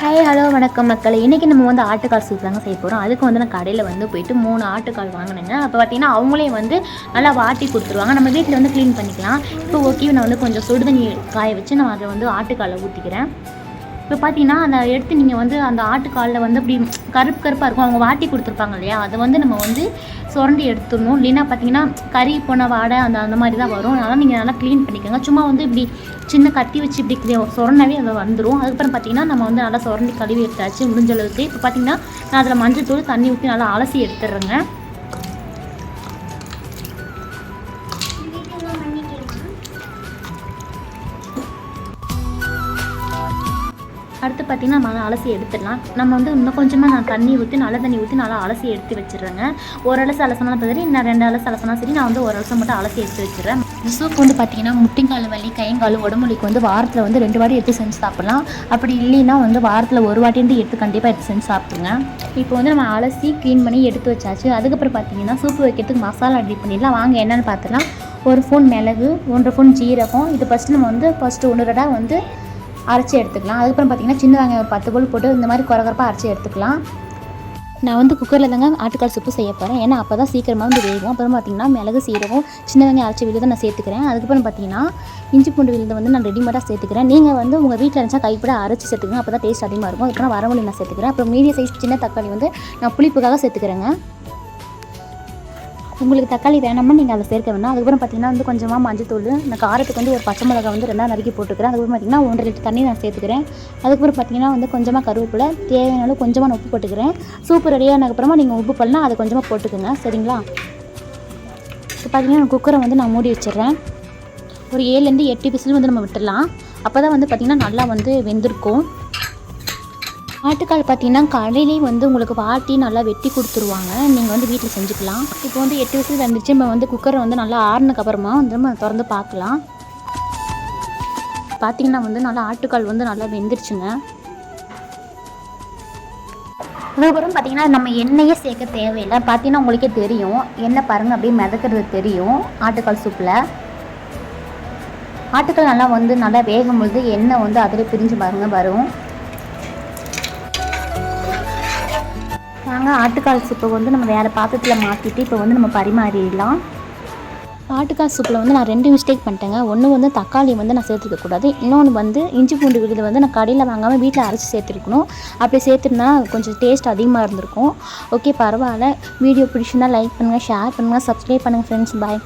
Hi hello வணக்கம் மக்கள். இன்றைக்கி நம்ம வந்து ஆட்டுக்கால் சூப் தாங்க செய்ய போகிறோம் அதுக்கு வந்து நான் கடையில் வந்து போயிட்டு மூணு ஆட்டுக்கால் வாங்கினேங்க. அப்போ பார்த்தீங்கன்னா அவங்களே வந்து நல்லா வாட்டி கொடுத்துருவாங்க. நம்ம வீட்டில் வந்து க்ளீன் பண்ணிக்கலாம். இப்போ ஓகே நான் வந்து கொஞ்சம் சுடுதண்ணி காய வச்சு நான் அதை வந்து ஆட்டுக்காலை ஊற்றிக்கிறேன் இப்போ பார்த்தீங்கன்னா அதை எடுத்து நீங்கள் வந்து அந்த ஆட்டுக்காலில் வந்து அப்படி கருப்பு கருப்பாக இருக்கும். அவங்க வாட்டி கொடுத்துருப்பாங்க இல்லையா? அதை வந்து நம்ம வந்து சுரண்டி எடுத்துடணும். இல்லைன்னா பார்த்தீங்கன்னா கறி போன வாடை அந்த அந்த மாதிரி தான் வரும். அதனால் நீங்கள் நல்லா க்ளீன் பண்ணிக்கோங்க. சும்மா வந்து இப்படி சின்ன கத்தி வச்சு இப்படி இப்படி சுரண்டவே அது வந்துடும் அதுக்கப்புறம் பார்த்தீங்கன்னா நம்ம வந்து நல்லா சுரண்டி கழுவி எடுத்தாச்சு. முடிஞ்ச அளவுக்கு. இப்போ பார்த்தீங்கன்னா நான் அதில் மஞ்சள் தூள் தண்ணி ஊற்றி நல்லா அலசி எடுத்துடுறேங்க. அடுத்து பார்த்தீங்கன்னா நம்ம அலசி எடுத்துடலாம். நம்ம வந்து இன்னும் கொஞ்சமாக நான் தண்ணி ஊற்றி நல்ல தண்ணி ஊற்றி நல்லா அலசி எடுத்து வச்சிடுறேங்க. ஒரு அலசு அலசனாலும் சரி இன்னும் ரெண்டு அலசு அலசனா சரி நான் வந்து ஒரு அலசம் மட்டும் அலசி எடுத்து வச்சிடுறேன். இந்த சூப் வந்து பார்த்திங்கன்னா முட்டிங்கால் வலி கைங்கால் உடம்புலிக்கு வந்து வாரத்தில் வந்து ரெண்டு வாட்டி எடுத்து செஞ்சு சாப்பிட்லாம். அப்படி இல்லைன்னா வந்து வாரத்தில் ஒரு வாட்டி இருந்து எடுத்து கண்டிப்பாக எடுத்து செஞ்சு சாப்பிடுங்க. இப்போ வந்து நம்ம அலசி க்ளீன் பண்ணி எடுத்து வச்சாச்சு. அதுக்கப்புறம் பார்த்தீங்கன்னா சூப்பு வைக்கிறதுக்கு மசாலா ரெடி பண்ணிடலாம். வாங்க என்னென்னு பார்த்துலாம் ஒரு ஃபோன் மிளகு ஒன்றரை ஃபோன் ஜீரகம். இது ஃபஸ்ட்டு நம்ம வந்து ஃபஸ்ட்டு ஒன்று வந்து அரைச்சி எடுத்துக்கலாம். அதுக்கப்புறம் பார்த்தீங்கன்னா சின்ன வெங்காயம் ஒரு பத்து கோல் போட்டு இந்த மாதிரி குறகுறப்பாக அரைச்சி எடுத்துக்கலாம். நான் வந்து குக்கரில் தாங்க ஆட்டுக்கால் சூப்பு செய்ய போகிறேன் ஏன்னா அப்போ தான் சீக்கிரமாக வந்து வேகும். அப்புறம் பார்த்தீங்கன்னா மிளகு சீரகம் சின்ன வெங்காயம் அரைச்சி விழுந்து நான் சேர்த்துக்கிறேன். அதுக்கப்புறம் பார்த்தீங்கன்னா இஞ்சி பூண்டு விழுதை வந்து நான் ரெடிமேடாக சேர்த்துக்கிறேன். நீங்கள் வந்து உங்கள் வீட்டில் இருந்துச்சா கைப்பட அரைச்சி சேர்த்துக்கங்க. அப்போ தான் டேஸ்ட் அதிகமாக இருக்கும். அதுக்கப்புறம் வரமொழி நான் சேர்த்துக்கிறேன். அப்புறம் மீடியம் சைஸ் சின்ன தக்காளி வந்து நான் புளிப்புக்காக சேர்த்துக்கிறேங்க. உங்களுக்கு தக்காளி வேணாமா நீங்கள் அதை சேர்க்க வேணாம். அதுக்கப்புறம் பார்த்தீங்கன்னா வந்து கொஞ்சமாக மஞ்சத்தூள் நான் காரத்துக்கு வந்து ஒரு பச்சை மிளகா வந்து ரெண்டாக நறுக்கி போட்டுக்கிறேன். அதுக்கப்புறம் பார்த்தீங்கன்னா ஒன்றரை லிட்டர் தண்ணி நான் சேர்த்துக்கிறேன். அதுக்கப்புறம் பார்த்தீங்கன்னா வந்து கொஞ்சமாக கருவேப்பிலை தேவையான அளவு கொஞ்சமாக நான் உப்பு போட்டுக்கிறேன். சூப்பு ரெடியானதுக்கப்புறமா நீங்கள் உப்பு பண்ணால் அதை கொஞ்சமாக போட்டுக்கோங்க. சரிங்களா? இப்போ பார்த்தீங்கன்னா குக்கரை வந்து நான் மூடி வச்சிடுறேன். ஒரு ஏழுலேருந்து எட்டு விசில் வந்து நம்ம விட்டுடலாம். அப்போ தான் வந்து பார்த்திங்கன்னா நல்லா வந்து வெந்திருக்கும். ஆட்டுக்கால் பார்த்தீங்கன்னா கடையிலே வந்து உங்களுக்கு வாட்டி நல்லா வெட்டி கொடுத்துருவாங்க. நீங்கள் வந்து வீட்டில் செஞ்சுக்கலாம். இப்போ வந்து எட்டு விசில் வந்துச்சு நம்ம வந்து குக்கரை வந்து நல்லா ஆறுனதுக்கப்புறமா வந்து நம்ம திறந்து பார்க்கலாம். பார்த்தீங்கன்னா வந்து நல்லா ஆட்டுக்கால் வந்து நல்லா வெந்துருச்சுங்க. அதுக்கப்புறம் பார்த்தீங்கன்னா நம்ம எண்ணெயே சேர்க்க தேவையில்லை. பார்த்தீங்கன்னா உங்களுக்கே தெரியும். எண்ணெய் பாருங்கள் அப்படியே மிதக்கிறது தெரியும். ஆட்டுக்கால் சூப்பில் ஆட்டுக்கால் நல்லா வந்து நல்லா வேகும் பொழுது எண்ணெய் வந்து அதில் பிரிஞ்சு பாருங்க வரும். நாங்கள் ஆட்டுக்கால் சூப்பை வந்து நம்ம வேறு பாத்திரத்தில் மாற்றிட்டு இப்போ வந்து நம்ம பரிமாறிடலாம். ஆட்டுக்கால் சூப்பில் வந்து நான் ரெண்டு மிஸ்டேக் பண்ணிட்டேங்க. ஒன்று வந்து தக்காளி வந்து நான் சேர்த்துக்க கூடாது. இன்னொன்று வந்து இஞ்சி பூண்டு விழுது வந்து நான் கடையில் வாங்காமல் வீட்டில் அரைச்சி சேர்த்துருக்கணும். அப்படி சேர்த்துருந்தா கொஞ்சம் டேஸ்ட் அதிகமாக இருந்திருக்கும். ஓகே பரவாயில்ல. வீடியோ பிடிச்சிருந்தா லைக் பண்ணுங்கள் ஷேர் பண்ணுங்கள் சப்ஸ்கிரைப் பண்ணுங்கள் ஃப்ரெண்ட்ஸ் பாய்